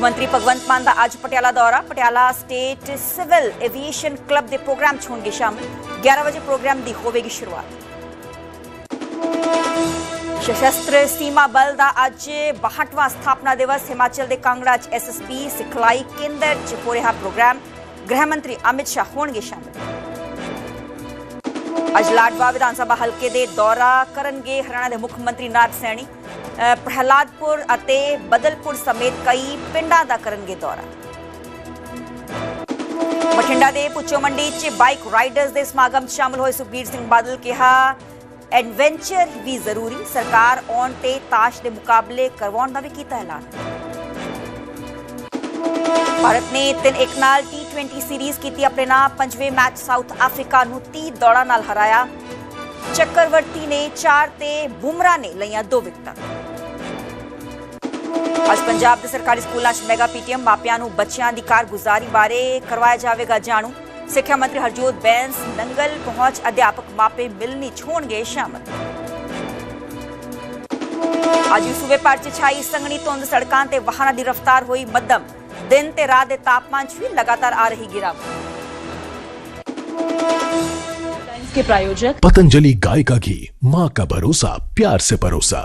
ਮੰਤਰੀ ਭਗਵੰਤ ਮਾਨ ਦਾ ਅੱਜ ਪਟਿਆਲਾ ਦੌਰਾ। Patiala state civil aviation club ਦੇ ਪ੍ਰੋਗਰਾਮ 'ਚ ਹੋਣਗੇ ਸ਼ਾਮਲ। 11 ਵਜੇ ਪ੍ਰੋਗਰਾਮ ਦੀ ਹੋਵੇਗੀ ਸ਼ੁਰੂਆਤ। ਸਸ਼ਸਤਰ ਸੀਮਾ ਬਲ ਦਾ ਅੱਜ 62ਵਾਂ ਸਥਾਪਨਾ ਦਿਵਸ। ਹਿਮਾਚਲ ਦੇ ਕਾਂਗੜਾ 'ਚ ਐਸਐਸਪੀ ਸਿਖਲਾਈ ਕੇਂਦਰ 'ਚ ਹੋ ਰਿਹਾ ਪ੍ਰੋਗਰਾਮ। ਗ੍ਰਹਿ ਮੰਤਰੀ ਅਮਿਤ ਸ਼ਾਹ ਹੋਣਗੇ ਸ਼ਾਮਲ। ਅੱਜ ਲਾਡਵਾ ਵਿਧਾਨ ਸਭਾ ਹਲਕੇ ਦੇ ਦੌਰਾ ਕਰਨਗੇ ਹਰਿਆਣਾ ਦੇ ਮੁੱਖ ਮੰਤਰੀ ਨਾਥ ਸੈਣੀ। ਪ੍ਰਹਲਾਦਪੁਰ ਅਤੇ ਬਦਲਪੁਰ ਸਮੇਤ ਕਈ ਪਿੰਡਾਂ ਦਾ ਕਰਨਗੇ ਦੌਰਾ। ਬਠਿੰਡਾ ਦੇ ਪੁੱਚੋ ਮੰਡੀ 'ਚ ਬਾਈਕ ਰਾਈਡਰਸ ਦੇ ਸਮਾਗਮ 'ਚ ਸ਼ਾਮਲ ਹੋਏ ਸੁਖਬੀਰ ਸਿੰਘ ਬਾਦਲ ਕਿਹਾ ਐਡਵੈਂਚਰ ਵੀ ਜ਼ਰੂਰੀ, ਸਰਕਾਰ ਔਨ ਤੇ ਤਾਸ਼ ਦੇ ਮੁਕਾਬਲੇ ਕਰਵਾਉਣ ਦਾ ਵੀ ਕੀਤਾ ਐਲਾਨ। ਭਾਰਤ ਨੇ 3-1 ਨਾਲ T20 ਸੀਰੀਜ਼ ਕੀਤੀ ਆਪਣੇ ਨਾਂ, ਪੰਜਵੇਂ ਮੈਚ ਸਾਊਥ ਅਫਰੀਕਾ ਨੂੰ 30 ਦੌੜਾਂ ਨਾਲ ਹਰਾਇਆ। ਚੱਕਰਵਰਤੀ ਨੇ 4 ਤੇ ਬੁਮਰਾ ਨੇ ਲਈਆਂ ਦੋ ਵਿਕਟਾਂ। ਅੱਜ ਪੰਜਾਬ ਦੇ ਸਰਕਾਰੀ ਸਕੂਲਾਂ 'ਚ ਮੈਗਾ ਪੀਟੀਐਮ ਮਾਪਿਆਂ ਨੂੰ ਬੱਚਿਆਂ ਦੀ ਕਾਰਗੁਜ਼ਾਰੀ ਬਾਰੇ ਕਰਵਾਇਆ ਜਾਵੇਗਾ ਜਾਣੂ ਸਿੱਖਿਆ ਮੰਤਰੀ ਹਰਜੋਤ ਬੈਂਸ ਨੰਗਲ ਪਹੁੰਚ ਅਧਿਆਪਕ ਮਾਪੇ ਮਿਲਣੀ 'ਚ ਹੋਣਗੇ ਸ਼ਾਮਲ ਅੱਜ ਵੀ ਸੂਬੇ ਭਰ 'ਚ ਛਾਈ ਸੰਘਣੀ ਧੁੰਦ ਸੜਕਾਂ ਤੇ ਵਾਹਨਾਂ ਦੀ ਰਫ਼ਤਾਰ ਹੋਈ ਮੱਧਮ ਦਿਨ ਤੇ ਰਾਤ ਦੇ ਤਾਪਮਾਨ 'ਚ ਵੀ ਲਗਾਤਾਰ ਆ ਰਹੀ ਗਿਰਾਵਟ टाइम्स के प्रायोजक पतंजलि गाय का घी माँ का भरोसा प्यार से परोसा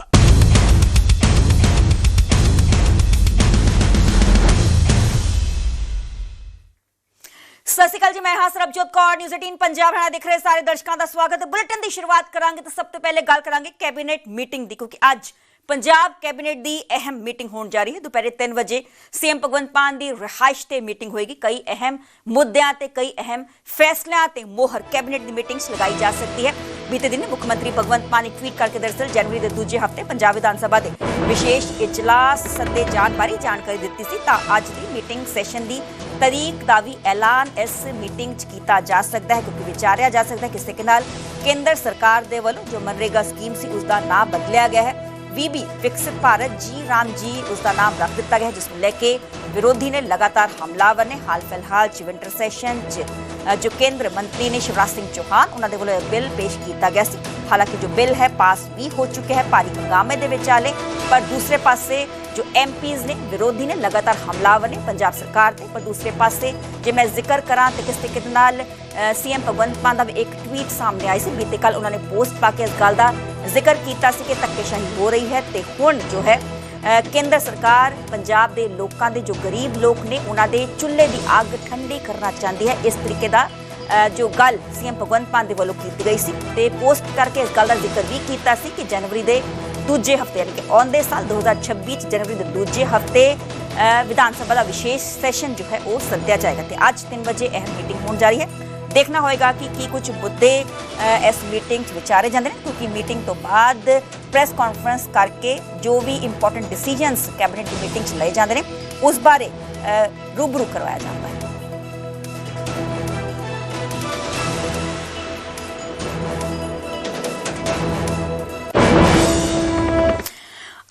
ਸਤਿ ਸ਼੍ਰੀ ਅਕਾਲ ਜੀ, ਮੈਂ ਹਾਂ ਸਰਬਜੋਤ ਕੌਰ ਨਿਊਜ਼ 18 ਪੰਜਾਬ ਹਣਾ ਦੇਖ ਰਹੇ ਸਾਰੇ ਦਰਸ਼ਕਾਂ ਦਾ ਸਵਾਗਤ। ਹੈ ਬੁਲੇਟਿਨ ਦੀ ਸ਼ੁਰੂਆਤ ਕਰਾਂਗੇ ਤਾਂ ਸਭ ਤੋਂ ਪਹਿਲੇ ਗੱਲ ਕਰਾਂਗੇ ਕੈਬਨਿਟ ਮੀਟਿੰਗ ਦੀ, ਕਿਉਂਕਿ ਅੱਜ ਪੰਜਾਬ ਕੈਬਨਿਟ ਦੀ ਅਹਿਮ ਮੀਟਿੰਗ ਹੋਣ ਜਾ ਰਹੀ ਹੈ। ਦੁਪਹਿਰੇ 3 ਵਜੇ ਸੀਐਮ ਭਗਵੰਤ ਮਾਨ ਦੀ ਰਿਹਾਇਸ਼ ਤੇ ਮੀਟਿੰਗ ਹੋਏਗੀ। ਕਈ ਅਹਿਮ ਮੁੱਦਿਆਂ ਤੇ ਕਈ ਅਹਿਮ ਫੈਸਲਿਆਂ ਤੇ ਮੋਹਰ ਕੈਬਨਿਟ ਦੀ ਮੀਟਿੰਗ ਲਗਾਈ ਜਾ ਸਕਦੀ ਹੈ। ਬੀਤੇ ਦਿਨ ਮੁੱਖ ਮੰਤਰੀ ਭਗਵੰਤ ਮਾਨ ਨੇ ਟਵੀਟ ਕਰਕੇ ਦਰਅਸਲ ਜਨਵਰੀ ਦੇ ਦੂਜੇ ਹਫ਼ਤੇ ਪੰਜਾਬ ਵਿਧਾਨ ਸਭਾ ਦੇ ਵਿਸ਼ੇਸ਼ ਇਜਲਾਸ ਸੱਦੇ ਜਾਣ ਬਾਰੇ ਜਾਣਕਾਰੀ ਦਿੱਤੀ ਸੀ, ਤਾਂ ਅੱਜ ਦੀ ਮੀਟਿੰਗ ਸੈਸ਼ਨ ਦੀ ਤਰੀਕ ਦਾ ਵੀ ਐਲਾਨ ਇਸ ਮੀਟਿੰਗ 'ਚ ਕੀਤਾ ਜਾ ਸਕਦਾ ਹੈ, ਕਿਉਂਕਿ ਵਿਚਾਰਿਆ ਜਾ ਸਕਦਾ ਹੈ ਕਿਸੇ ਕੇ ਨਾਲ ਕੇਂਦਰ ਸਰਕਾਰ ਦੇ ਵੱਲੋਂ ਜੋ ਮਨਰੇਗਾ ਸਕੀਮ ਸੀ, ਉਸ ਦਾ ਨਾਮ ਬਦਲਿਆ ਗਿਆ ਹੈ। ਬੀਬੀ ਵਿਕਸਿਤ ਭਾਰਤ ਜੀ ਰਾਮ ਜੀ, ਉਸ ਦਾ ਨਾਮ ਰੱਖ ਦਿੱਤਾ ਗਿਆ ਜਿਸ ਨੂੰ ਲੈ ਕੇ ਵਿਰੋਧੀ ਨੇ ਲਗਾਤਾਰ ਹਮਲਾਵਰ ਨੇ। ਹਾਲ ਫਿਲਹਾਲ ਚ ਵਿੰਟਰ ਸੈਸ਼ਨ ਚ ਜੋ ਕੇਂਦਰ ਮੰਤਰੀ ਨੇ ਸ਼ਿਵਰਾਜ ਸਿੰਘ ਚੌਹਾਨ, ਉਹਨਾਂ ਦੇ ਵੱਲੋਂ ਇਹ ਬਿੱਲ ਪੇਸ਼ ਕੀਤਾ ਗਿਆ ਸੀ। ਹਾਲਾਂਕਿ ਜੋ ਬਿੱਲ ਹੈ, ਪਾਸ ਵੀ ਹੋ ਚੁੱਕਿਆ ਹੈ, ਭਾਰੀ ਹੰਗਾਮੇ ਦੇ ਵਿਚਾਲੇ ਪਰ ਦੂਸਰੇ ਪਾਸੇ ਜੋ ਐਮਪੀਜ਼ ਨੇ, ਵਿਰੋਧੀ ਨੇ ਲਗਾਤਾਰ ਹਮਲਾਵਰ ਨੇ ਪੰਜਾਬ ਸਰਕਾਰ ਤੇ। ਪਰ ਦੂਸਰੇ ਪਾਸੇ ਜੇ ਮੈਂ ਜ਼ਿਕਰ ਕਰਾਂ ਤੇ ਕਿਸ ਤਰੀਕੇ ਦੇ ਨਾਲ ਸੀਐਮ ਭਗਵੰਤ ਮਾਨ ਦਾ ਵੀ ਇੱਕ ਟਵੀਟ ਸਾਹਮਣੇ ਆਈ ਸੀ। ਬੀਤੇ ਕੱਲ ਉਹਨਾਂ ਨੇ ਪੋਸਟ ਪਾ ਕੇ ਇਸ ਗੱਲ ਦਾ ਜ਼ਿਕਰ ਕੀਤਾ ਸੀ ਕਿ ਧੱਕੇਸ਼ਾਹੀ ਹੋ ਰਹੀ ਹੈ ਤੇ ਹੁਣ ਜੋ ਹੈ ਕੇਂਦਰ ਸਰਕਾਰ ਪੰਜਾਬ ਦੇ ਲੋਕਾਂ ਦੇ ਜੋ ਗਰੀਬ ਲੋਕ ਨੇ, ਉਹਨਾਂ ਦੇ ਚੁੱਲ੍ਹੇ ਦੀ ਅੱਗ ਠੰਡੀ ਕਰਨਾ ਚਾਹੁੰਦੀ ਹੈ। ਇਸ ਤਰੀਕੇ ਦਾ ਜੋ ਗੱਲ ਸੀਐਮ ਭਗਵੰਤ ਮਾਨ ਦੇ ਵੱਲੋਂ ਕੀਤੀ ਗਈ ਸੀ ਤੇ ਪੋਸਟ ਕਰਕੇ ਇਸ ਗੱਲ ਦਾ ਜ਼ਿਕਰ ਵੀ ਕੀਤਾ ਸੀ ਕਿ ਜਨਵਰੀ ਦੇ ਦੂਜੇ ਹਫ਼ਤੇ ਯਾਨੀ ਕਿ ਆਉਂਦੇ ਸਾਲ 2026 ਚ ਜਨਵਰੀ ਦੇ ਦੂਜੇ ਹਫ਼ਤੇ ਵਿਧਾਨ ਸਭਾ ਦਾ ਵਿਸ਼ੇਸ਼ ਸੈਸ਼ਨ ਜੋ ਹੈ ਉਹ ਸੱਦਿਆ ਜਾਏਗਾ ਤੇ ਅੱਜ 3 ਵਜੇ ਅਹਿਮ ਮੀਟਿੰਗ ਹੋਣ ਜਾ ਰਹੀ ਹੈ। ਦੇਖਣਾ ਹੋਏਗਾ ਕਿ ਕੀ ਕੁਝ ਮੁੱਦੇ ਇਸ ਮੀਟਿੰਗ 'ਚ ਵਿਚਾਰੇ ਜਾਂਦੇ ਨੇ, ਕਿਉਂਕਿ ਮੀਟਿੰਗ ਤੋਂ ਬਾਅਦ ਪ੍ਰੈਸ ਕਾਨਫਰੰਸ ਕਰਕੇ ਜੋ ਵੀ ਇੰਪੋਰਟੈਂਟ ਡਿਸੀਜਨਸ ਕੈਬਨਿਟ ਦੀ ਮੀਟਿੰਗ 'ਚ ਲਏ ਜਾਂਦੇ ਨੇ, ਉਸ ਬਾਰੇ ਰੂਬਰੂ ਕਰਵਾਇਆ ਜਾਂਦਾ ਹੈ।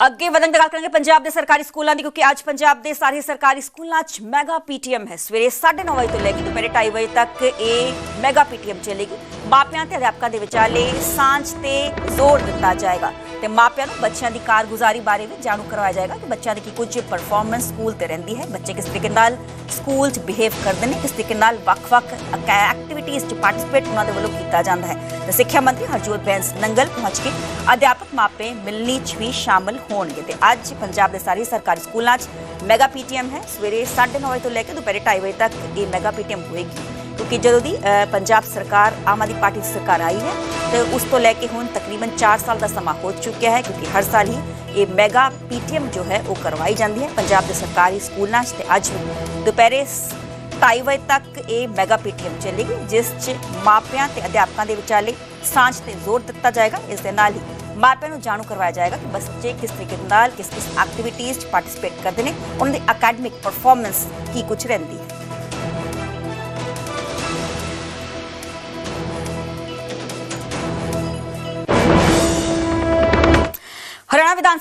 ਅੱਗੇ ਵਧਣ ਦੀ ਗੱਲ ਕਰਾਂਗੇ ਪੰਜਾਬ ਦੇ ਸਰਕਾਰੀ ਸਕੂਲਾਂ ਦੀ, ਕਿਉਂਕਿ ਅੱਜ ਪੰਜਾਬ ਦੇ ਸਾਰੇ ਸਰਕਾਰੀ ਸਕੂਲਾਂ 'ਚ ਮੈਗਾ ਪੀਟੀਐਮ ਹੈ। ਸਵੇਰੇ 9:30 ਵਜੇ ਤੋਂ ਲੈ ਕੇ ਦੁਪਹਿਰੇ 2:30 ਵਜੇ ਤੱਕ ਇਹ ਮੈਗਾ ਪੀਟੀਐਮ ਚੱਲੇਗੀ। ਮਾਪਿਆਂ ਤੇ ਅਧਿਆਪਕਾਂ ਦੇ ਵਿਚਾਲੇ ਸਾਂਝ ਤੇ ਜ਼ੋਰ ਦਿੱਤਾ ਜਾਏਗਾ। ਤੇ ਮਾਪਿਆਂ ਨੂੰ ਬੱਚਿਆਂ ਦੀ ਕਾਰਗੁਜ਼ਾਰੀ ਬਾਰੇ ਵੀ ਜਾਣੂ ਕਰਵਾਇਆ ਜਾਏਗਾ ਕਿ ਬੱਚਿਆਂ ਦੀ ਕੀ ਕੁਝ ਪਰਫਾਰਮੈਂਸ ਸਕੂਲ ਤੇ ਰਹਿੰਦੀ ਹੈ। ਬੱਚੇ ਕਿਸ ਤਰੀਕੇ ਨਾਲ ਸਕੂਲ 'ਚ ਬਿਹੇਵ ਕਰਦੇ ਨੇ, ਕਿਸ ਤਰੀਕੇ ਨਾਲ ਵੱਖ-ਵੱਖ ਐਕਟੀਵਿਟੀਜ਼ 'ਚ ਪਾਰਟਿਸਿਪੇਟ ਉਹਨਾਂ ਦੇ ਵੱਲੋਂ ਕੀਤਾ ਜਾਂਦਾ ਹੈ। ਤੇ ਸਿੱਖਿਆ ਮੰਤਰੀ ਹਰਜੋਤ ਬੈਂਸ ਨੰਗਲ ਪਹੁੰਚ ਕੇ ਅਧਿਆਪਕ ਮਾਪੇ ਮਿਲਣੀ 'ਚ ਵੀ ਸ਼ਾਮਲ ਹੋਣਗੇ ਤੇ ਅੱਜ ਪੰਜਾਬ ਦੇ ਸਾਰੇ ਸਰਕਾਰੀ ਸਕੂਲਾਂ 'ਚ ਮੈਗਾ ਪੀਟੀਐਮ ਹੈ। ਸਵੇਰੇ 9:30 ਵਜੇ ਤੋਂ ਲੈ ਕੇ ਦੁਪਹਿਰੇ 2:30 ਵਜੇ ਤੱਕ ਇਹ ਮੈਗਾ ਪੀਟੀਐਮ ਹੋਏਗੀ। ਕਿਉਂਕਿ ਜਦੋਂ ਦੀ ਪੰਜਾਬ ਸਰਕਾਰ ਆਮ ਆਦਮੀ ਪਾਰਟੀ ਦੀ ਸਰਕਾਰ ਆਈ ਹੈ, ਤੇ ਉਸ ਤੋਂ ਲੈ ਕੇ ਹੁਣ ਤਕਰੀਬਨ 4 ਸਾਲ ਦਾ ਸਮਾਂ ਹੋ ਚੁੱਕਿਆ ਹੈ, ਕਿਉਂਕਿ ਹਰ ਸਾਲ ਹੀ ਇਹ ਮੈਗਾ ਪੀਟੀਐਮ ਜੋ ਹੈ, ਉਹ ਕਰਵਾਈ ਜਾਂਦੀ ਹੈ ਪੰਜਾਬ ਦੇ ਸਰਕਾਰੀ ਸਕੂਲਾਂ 'ਚ, ਤੇ ਅੱਜ ਦੁਪਹਿਰੇ 2:30 ਵਜੇ ਤੱਕ ਇਹ ਮੈਗਾ ਪੀਟੀਐਮ ਚੱਲੇਗੀ, ਜਿਸ 'ਚ ਮਾਪਿਆਂ ਤੇ ਅਧਿਆਪਕਾਂ ਦੇ ਵਿਚਾਲੇ ਸਾਂਝ ਤੇ ਜ਼ੋਰ ਦਿੱਤਾ ਜਾਏਗਾ। ਇਸ ਦੇ ਨਾਲ ਹੀ ਮਾਪਿਆਂ ਨੂੰ ਜਾਣੂ ਕਰਵਾਇਆ ਜਾਏਗਾ ਕਿ ਬੱਚੇ ਕਿਸ ਤਰੀਕੇ ਦੇ ਨਾਲ ਕਿਸ ਕਿਸ ਐਕਟੀਵਿਟੀਜ਼ 'ਚ ਪਾਰਟਿਸਿਪੇਟ ਕਰਦੇ ਨੇ, ਉਹਨਾਂ ਦੀ ਅਕੈਡਮਿਕ ਪਰਫਾਰਮੈਂਸ ਕੀ ਕੁਝ ਰਹਿੰਦੀ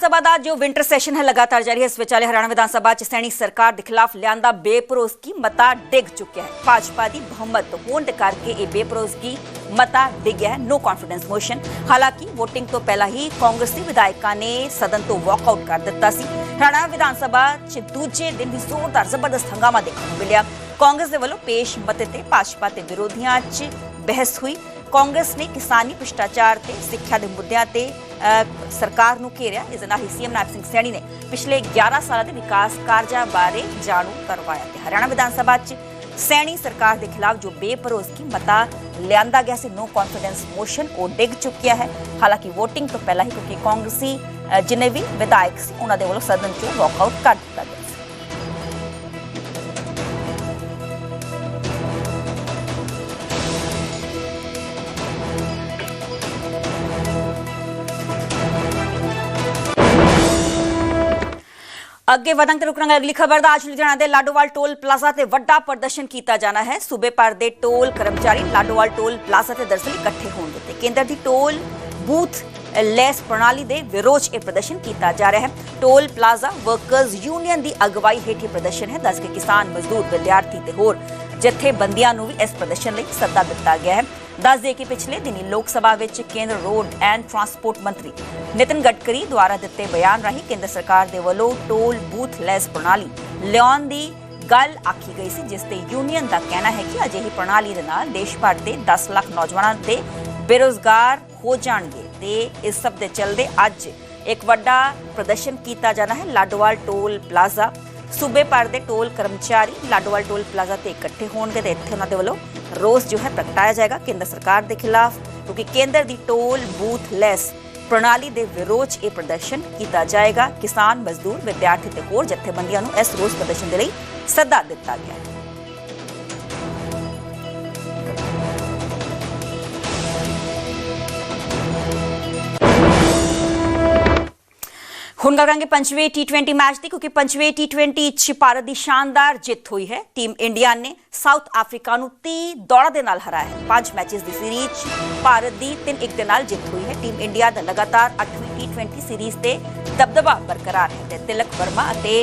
ਸਭਾ ਦਾ ਜੋ ਵਿੰਟਰ ਸੈਸ਼ਨ ਹੈ, ਲਗਾਤਾਰ ਜਾਰੀ ਹੈ, ਇਸ ਵਿਚਾਲੇ ਹਰਿਆਣਾ ਵਿਧਾਨ ਸਭਾ ਚ ਸੈਣੀ ਸਰਕਾਰ ਦੇ ਖਿਲਾਫ ਲਿਆਂਦਾ ਬੇਪਰੋਸਗੀ ਮਤਾ ਡਿੱਗ ਚੁੱਕਿਆ ਹੈ। ਭਾਜਪਾ ਦੀ ਬਹੁਮਤ ਹੋਣ ਦੇ ਕਰਕੇ ਇਹ ਬੇਪਰੋਸਗੀ ਮਤਾ ਡਿੱਗਿਆ ਹੈ। ਨੋ ਕੌਨਫੀਡੈਂਸ ਮੋਸ਼ਨ ਹਾਲਾਂਕਿ VOTING ਤੋਂ ਪਹਿਲਾਂ ਹੀ ਕਾਂਗਰਸੀ ਵਿਧਾਇਕਾਂ ਨੇ ਸਦਨ ਤੋਂ ਵਾਕ ਵਾਕਆਊਟ ਕਰ ਦਿੱਤਾ ਸੀ। ਹਰਿਆਣਾ ਵਿਧਾਨ ਸਭਾ ਚ ਦੂਜੇ ਦਿਨ ਵੀ ਜ਼ੋਰਦਾਰ ਜ਼ਬਰਦਸਤ ਹੰਗਾਮਾ ਦੇਖਣ ਨੂੰ ਮਿਲਿਆ। ਕਾਂਗਰਸ ਦੇ ਵੱਲੋਂ ਪੇਸ਼ ਮਤੇ ਤੇ ਭਾਜਪਾ ਤੇ ਵਿਰੋਧੀਆਂ 'ਚ ਬਹਿਸ ਹੋਈ। ਕਾਂਗਰਸ ਨੇ ਕਿਸਾਨੀ ਭ੍ਰਿਸ਼ਟਾਚਾਰ ਤੇ ਸਿੱਖਿਆ ਦੇ ਮੁੱਦਿਆਂ ਤੇ ਸਰਕਾਰ ਨੂੰ ਘੇਰਿਆ। ਇਸ ਨਾਲ ਹੀ ਸੀਐਮ ਨਾਇਬ ਸਿੰਘ ਸੈਣੀ ਨੇ ਪਿਛਲੇ 11 ਸਾਲਾਂ ਦੇ ਵਿਕਾਸ ਕਾਰਜਾਂ ਬਾਰੇ ਜਾਣੂ ਕਰਵਾਇਆ ਤੇ ਹਰਿਆਣਾ ਵਿਧਾਨ ਸਭਾ 'ਚ ਸੈਣੀ ਸਰਕਾਰ ਦੇ ਖਿਲਾਫ ਜੋ ਬੇਪਰੋਸਗੀ ਮਤਾ ਲਿਆਂਦਾ ਗਿਆ ਸੀ ਨੋ ਕੌਨਫੀਡੈਂਸ ਮੋਸ਼ਨ ਉਹ ਡਿੱਗ ਚੁੱਕਿਆ ਹੈ। ਹਾਲਾਂਕਿ VOTING ਤੋਂ ਪਹਿਲਾਂ ਹੀ ਕਿਉਂਕਿ ਕਾਂਗਰਸੀ ਅ, ਜਿੰਨੇ ਵੀ ਵਿਧਾਇਕ ਸੀ ਉਹਨਾਂ ਦੇ ਵੱਲੋਂ ਸਦਨ 'ਚੋਂ ਵਾਕਆਊਟ ਕਰ ਦਿੱਤਾ ਗਿਆ। ਅੱਗੇ ਵਧਾਂਗੇ ਤੇ ਰੁਕਣਾਂਗੇ ਅਗਲੀ ਖਬਰ ਦਾ ਅੱਜ ਲੁਧਿਆਣਾ ਦੇ ਲਾਡੋਵਾਲ ਟੋਲ ਪਲਾਜ਼ਾ ਤੇ ਵੱਡਾ ਪ੍ਰਦਰਸ਼ਨ ਕੀਤਾ ਜਾਣਾ ਹੈ। ਸੂਬੇ ਭਰ ਦੇ ਟੋਲ ਕਰਮਚਾਰੀ ਲਾਡੋਵਾਲ ਟੋਲ ਪਲਾਜ਼ਾ ਤੇ ਦਰਅਸਲ ਇਕੱਠੇ ਹੋਣਗੇ ਤੇ ਕੇਂਦਰ ਦੀ ਟੋਲ ਬੂਥ ਲੈਸ ਪ੍ਰਣਾਲੀ ਦੇ ਵਿਰੋਧ ਇਹ ਪ੍ਰਦਰਸ਼ਨ ਕੀਤਾ ਜਾ ਰਿਹਾ ਹੈ। ਟੋਲ ਪਲਾਜ਼ਾ ਵਰਕਰਸ ਯੂਨੀਅਨ ਦੀ ਅਗਵਾਈ ਹੇਠ ਇਹ ਪ੍ਰਦਰਸ਼ਨ ਹੈ। ਦੱਸ ਕੇ ਕਿਸਾਨ ਮਜ਼ਦੂਰ, ਵਿਦਿਆਰਥੀ ਤੇ ਹੋਰ ਜਥੇਬੰਦੀਆਂ ਨੂੰ ਵੀ ਇਸ ਪ੍ਰਦਰਸ਼ਨ ਲਈ ਸੱਦਾ ਦਿੱਤਾ ਗਿਆ ਹੈ। ਦੱਸ ਦੇ ਕਿ ਪਿਛਲੇ ਦਿਨੀ ਲੋਕ ਸਭਾ ਵਿੱਚ ਕੇਂਦਰ ਰੋਡ ਐਂਡ ਟਰਾਂਸਪੋਰਟ ਮੰਤਰੀ ਨਿਤਿਨ ਗਡਕਰੀ ਦੁਆਰਾ ਦਿੱਤੇ ਬਿਆਨ ਰਾਹੀਂ ਕੇਂਦਰ ਸਰਕਾਰ ਦੇ ਵੱਲੋਂ ਟੋਲ ਬੂਥ ਲੈਸ ਪ੍ਰਣਾਲੀ ਲਿਆਉਣ ਦੀ ਗੱਲ ਆਖੀ ਗਈ ਸੀ, ਜਿਸ ਤੇ ਯੂਨੀਅਨ ਦਾ ਕਹਿਣਾ ਹੈ ਕਿ ਅਜਿਹੀ ਪ੍ਰਣਾਲੀ ਦੇ ਨਾਲ ਦੇਸ਼ ਭਰ ਦੇ 10 ਲੱਖ ਨੌਜਵਾਨਾਂ ਦੇ ਬੇਰੋਜ਼ਗਾਰ ਹੋ ਜਾਣਗੇ ਤੇ ਇਸ ਸਭ ਦੇ ਚੱਲਦੇ ਅੱਜ ਇੱਕ ਵੱਡਾ ਪ੍ਰਦਰਸ਼ਨ ਕੀਤਾ ਜਾਣਾ ਹੈ, ਲਾਡੋਵਾਲ ਟੋਲ ਪਲਾਜ਼ਾ। ਸੂਬੇ ਭਰ ਦੇ ਟੋਲ ਕਰਮਚਾਰੀ ਲਾਡੋਵਾਲ ਟੋਲ ਪਲਾਜ਼ਾ ਤੇ ਇਕੱਠੇ ਹੋਣਗੇ ਤੇ ਇੱਥੇ ਉਹਨਾਂ ਦੇ ਵੱਲੋਂ ਰੋਸ ਜੋ ਹੈ ਪ੍ਰਗਟਾਇਆ ਜਾਏਗਾ ਕੇਂਦਰ ਸਰਕਾਰ ਦੇ ਖਿਲਾਫ, ਕਿਉਂਕਿ ਕੇਂਦਰ ਦੀ ਟੋਲ ਬੂਥ ਲੈਸ ਪ੍ਰਣਾਲੀ ਦੇ ਵਿਰੋਧ 'ਚ ਇਹ ਪ੍ਰਦਰਸ਼ਨ ਕੀਤਾ ਜਾਏਗਾ। ਕਿਸਾਨ ਮਜ਼ਦੂਰ, ਵਿਦਿਆਰਥੀ ਤੇ ਹੋਰ ਜਥੇਬੰਦੀਆਂ ਨੂੰ ਇਸ ਰੋਸ ਪ੍ਰਦਰਸ਼ਨ ਦੇ ਲਈ ਸੱਦਾ ਦਿੱਤਾ ਗਿਆ ਹੈ। ਹੁਣ ਗੱਲ ਕਰਾਂਗੇ ਪੰਜਵੇਂ T20 ਮੈਚ ਦੀ, ਕਿਉਂਕਿ ਪੰਜਵੇਂ T20 ਚ ਭਾਰਤ ਦੀ ਸ਼ਾਨਦਾਰ ਜਿੱਤ ਹੋਈ ਹੈ। ਟੀਮ ਇੰਡੀਆ ਨੇ ਸਾਊਥ ਅਫਰੀਕਾ ਨੂੰ 30 ਦੌੜਾਂ ਦੇ ਨਾਲ ਹਰਾਇਆ ਹੈ। ਪੰਜ ਮੈਚਸ ਦੀ ਸੀਰੀਜ਼ 'ਚ ਭਾਰਤ ਦੀ 3-1 ਦੇ ਨਾਲ ਜਿੱਤ ਹੋਈ ਹੈ। ਟੀਮ ਇੰਡੀਆ ਦਾ ਲਗਾਤਾਰ 8ਵੀਂ T20 ਸੀਰੀਜ਼ ਤੇ ਦਬਦਬਾ ਬਰਕਰਾਰ ਹੈ ਤੇ ਤਿਲਕ ਵਰਮਾ ਅਤੇ